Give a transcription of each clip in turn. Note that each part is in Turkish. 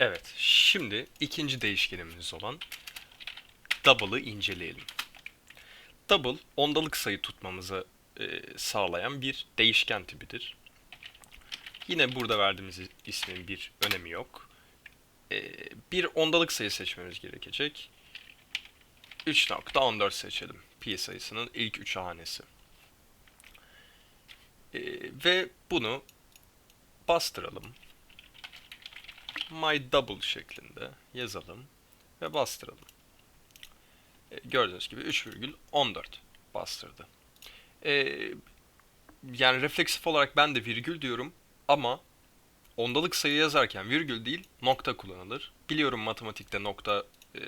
Evet, şimdi ikinci değişkenimiz olan double'ı inceleyelim. Double, ondalık sayı tutmamızı e, sağlayan bir değişken tipidir. Yine burada verdiğimiz ismin bir önemi yok. E, bir ondalık sayı seçmemiz gerekecek. 3.14 seçelim. Pi sayısının ilk 3 hanesi. E, ve bunu bastıralım my double şeklinde yazalım ve bastıralım. E, gördüğünüz gibi 3,14 bastırdı. E, yani refleksif olarak ben de virgül diyorum ama ondalık sayı yazarken virgül değil nokta kullanılır. Biliyorum matematikte nokta e,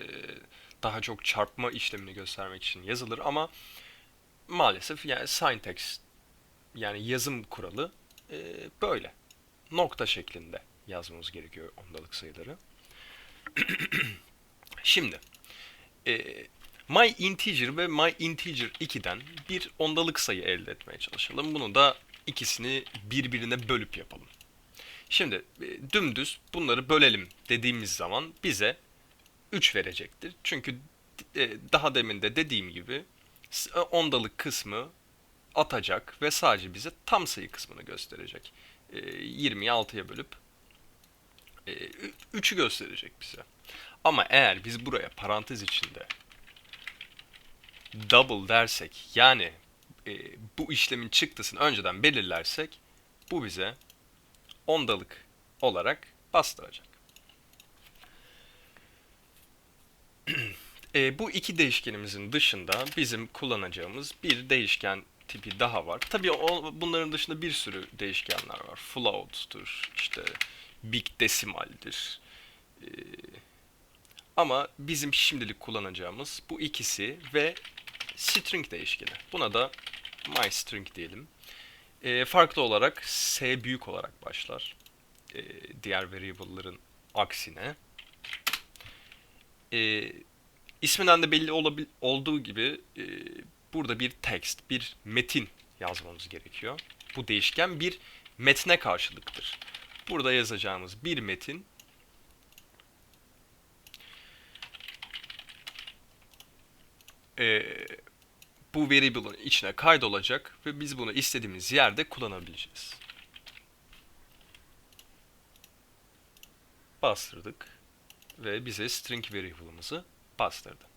daha çok çarpma işlemini göstermek için yazılır ama maalesef yani syntax yani yazım kuralı böyle. Nokta şeklinde yazmamız gerekiyor ondalık sayıları. Şimdi e, my integer ve my integer 2'den bir ondalık sayı elde etmeye çalışalım. Bunu da ikisini birbirine bölüp yapalım. Şimdi e, dümdüz bunları bölelim dediğimiz zaman bize 3 verecektir. Çünkü e, daha demin de dediğim gibi e, ondalık kısmı atacak ve sadece bize tam sayı kısmını gösterecek. E, 20'yi 6'ya bölüp 3'ü gösterecek bize. Ama eğer biz buraya parantez içinde double dersek yani e, bu işlemin çıktısını önceden belirlersek bu bize ondalık olarak bastıracak. E, bu iki değişkenimizin dışında bizim kullanacağımız bir değişken tipi daha var. Tabii o, bunların dışında bir sürü değişkenler var. Float'tur, işte big decimal'dir. Ee, ama bizim şimdilik kullanacağımız bu ikisi ve string değişkeni. Buna da myString diyelim. Ee, farklı olarak S büyük olarak başlar. Ee, diğer variable'ların aksine. Ee, isminden de belli olduğu gibi e, burada bir text, bir metin yazmamız gerekiyor. Bu değişken bir metne karşılıktır. Burada yazacağımız bir metin eee, bu variable'ın içine kaydolacak ve biz bunu istediğimiz yerde kullanabileceğiz. Bastırdık ve bize string variable'ımızı bastırdı.